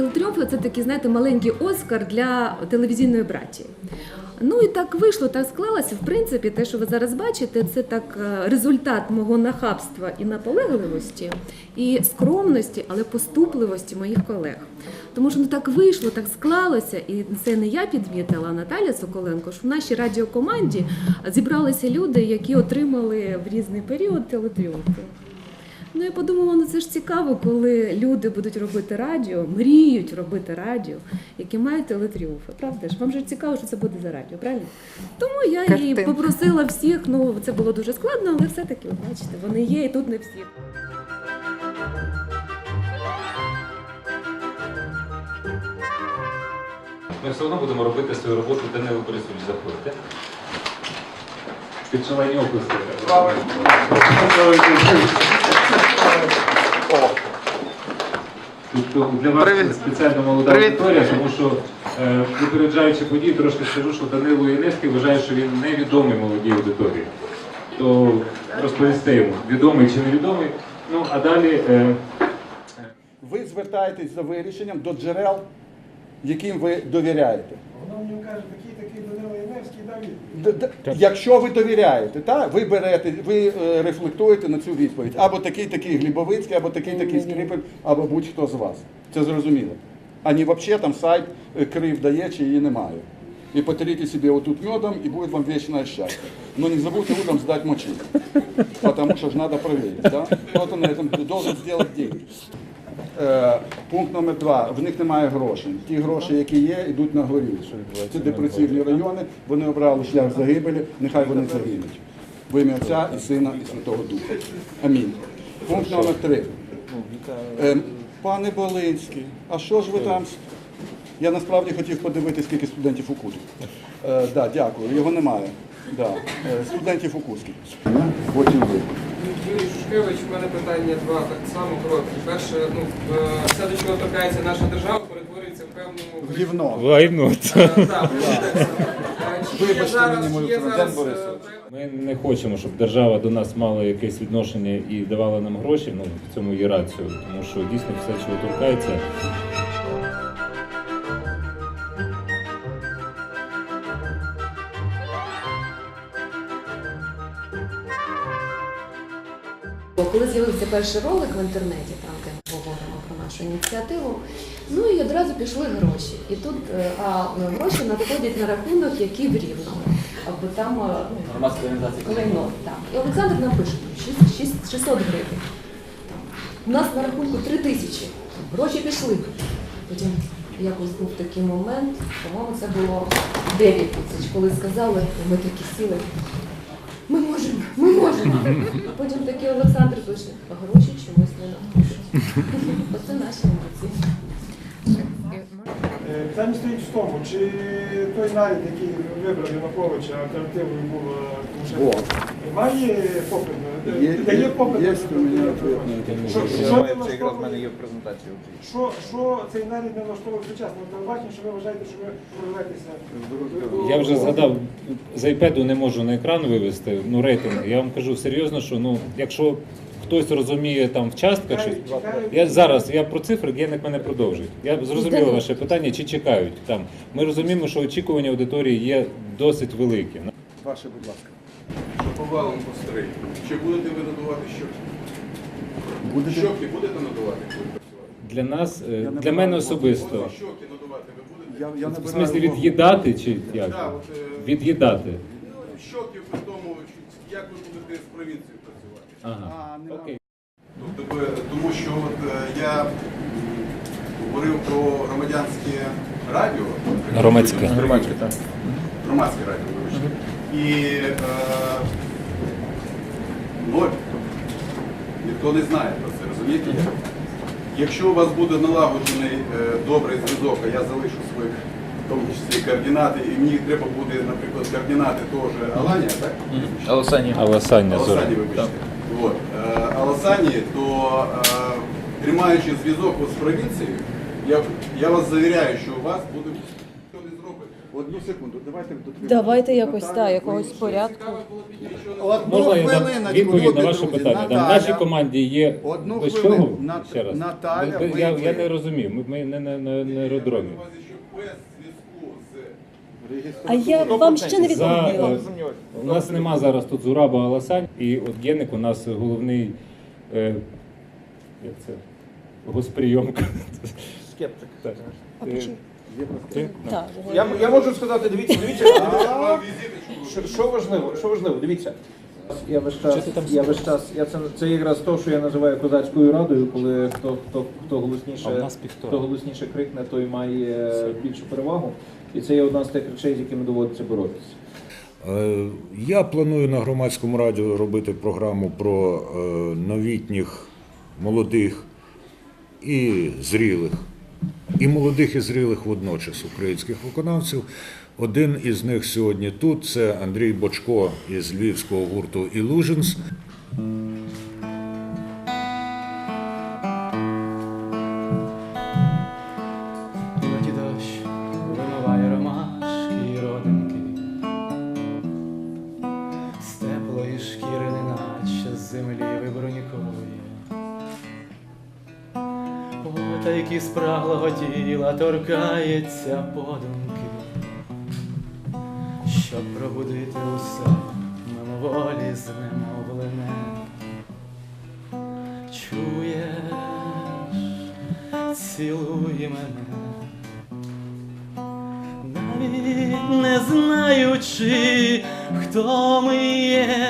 телетріумфи це такий, знаєте, маленький Оскар для телевізійної братії. Ну і так вийшло, так склалося. В принципі, те, що ви зараз бачите, це так е, результат мого нахабства і наполегливості, і скромності, але поступливості моїх колег. Тому що ну так вийшло, так склалося, і це не я підмітила, а Наталя Соколенко, що в нашій радіокоманді зібралися люди, які отримали в різний період телетріумфи. Ну я подумала, ну це ж цікаво, коли люди будуть робити радіо, мріють робити радіо, які мають телетріумфи. Правда ж? Вам же цікаво, що це буде за радіо, правильно? Тому я і попросила всіх. Ну це було дуже складно, але все-таки, бачите, вони є, і тут не всі. Ми все одно будемо робити свою роботу, де не Борисович, заходьте. Під шалені описи. Тобто для вас Привіт. спеціально молода Привіт. аудиторія, тому що е, випереджаючи події, трошки скажу, що Данило Яневський вважає, що він невідомий молодій аудиторії. То розповісти йому, відомий чи невідомий. Ну а далі е, Ви звертаєтесь за вирішенням до джерел, яким ви довіряєте. Мені каже, такий такий Данило Яневський Давід. Якщо ви довіряєте, та, ви берете, ви е, рефлектуєте на цю відповідь. Або такий такий Глібовицький, або такий такий Скрипель, або будь-хто з вас. Це зрозуміло. А не взагалі там сайт е, крив дає, чи її немає. І потрите себе отут медом, и будет вам вечное счастье. Но не забудьте утром сдать мочи, потому что же надо проверить. Да? Кто-то на этом должен сделать деньги. Е, Пункт номер два. В них немає грошей. Ті гроші, які є, йдуть на горі. Це депресивні райони. Вони обрали шлях загибелі. Нехай вони загинуть. В ім'я Отця і Сина і Святого Духа. Амінь. Пункт номер три. Е, Пане Болинський, а що ж ви там? Я насправді хотів подивитися, скільки студентів у Куті. Е, да, дякую, його немає. Да. Е, студентів у Кутській. Потім ви. Юрій Шушкевич, у мене питання два так само короткі. Перше, ну е, все, до чого торкається наша держава, перетворюється в певну Гівно. Вайну. Е, так, е, Вибачте мені, мою чи є Борисович. е, Ми не хочемо, щоб держава до нас мала якесь відношення і давала нам гроші. Ну в цьому є рацію, тому що дійсно все, чого торкається. Бо Коли з'явився перший ролик в інтернеті, там де ми говоримо про нашу ініціативу, ну і одразу пішли гроші. І тут е, а е, гроші надходять на рахунок, який в рівному. Або там е. Клейно, так. І Олександр напише там 6, 6, 600 гривень. У нас на рахунку 3 тисячі. Гроші пішли. Потім якось був такий момент, по-моєму, це було 9 тисяч, коли сказали, і ми такі сіли. Ми можемо, ми можемо. Потім такий Олександр пише, а гроші чомусь не надходять. Оце наші емоції. Е, Питання стоїть в тому, чи той наряд, який вибрав Януковича, альтернативою був е, Тимошенко, має попит? Є- Дає попит є на у мене ответ на це. Що- Я Що Це якраз в мене є в презентації. Що, що цей наряд не влаштовує сучасному телебаченню, що ви вважаєте, що ви прорветеся? Я вже згадав, з iPad не можу на екран вивести ну, рейтинг. Я вам кажу серйозно, що ну, якщо хтось розуміє там в частках щось. Я зараз я про цифри, Генник мене продовжить. Я зрозумів ваше питання, чи чекають там. Ми розуміємо, що очікування аудиторії є досить великі. Ваше, будь ласка. Шаповалом пострий. Чи будете ви надувати щоки? Будете? Щоки будете надувати? коли працювати? Для нас, е, не для мене особисто. Ось щоки надувати ви будете? Я, я В набираю смислі вагу. від'їдати чи як? Так, от, е, Від'їдати. Щоки при тому, як ви будете з провінцією працювати. Ага. А, не Окей. Тобто, ви- тому що от, е, я м, говорив про громадянське радіо. Громадське. Громадське, так. Громадське радіо, вибачте. І е, ноль. Ніхто не знає про це, розумієте? Якщо у вас буде налагоджений е, добрий зв'язок, а я залишу своїх в тому числі координати, і мені треба буде, наприклад, координати теж Аланія, так? Алосані. Аласання Зоря. Аласані, вибачте. От. Е, Аласані, то е, тримаючи зв'язок от з провінцією, я, я вас завіряю, що у вас зробить Одну секунду, давайте дотримуватися. Давайте якось Наталя, та ви- якогось порядку. Не Одну Можна я дам хвилиночку, відповідь на ваше друзі. питання? Да, в Наталя, нашій команді є Одну без хвилину. чого? Нат- Ще раз. Наталя, Ми- ви- я, ви- я не розумію. Ми, ми не на, на, на аеродромі. А я вам ще не За, відповіла. е, у нас нема зараз тут Зураба Аласань, і от Генник у нас головний е, як це, госприйомка. Скептик. Так. Ти? Так, Я, я можу сказати, дивіться, дивіться, що, що важливо, що важливо, дивіться. Я весь час, я весь час, я це, це якраз то, що я називаю козацькою радою, коли хто, хто, хто голосніше, хто голосніше крикне, той має більшу перевагу. І це є одна з тих речей, з якими доводиться боротися. Е, Я планую на громадському радіо робити програму про е, новітніх, молодих і зрілих, і молодих і зрілих водночас українських виконавців. Один із них сьогодні тут це Андрій Бочко із львівського гурту Illusions. Та які спраглого тіла торкається подумки, щоб пробудити усе мимоволі знемовлене. Чуєш, цілуй мене навіть не знаючи, хто ми є.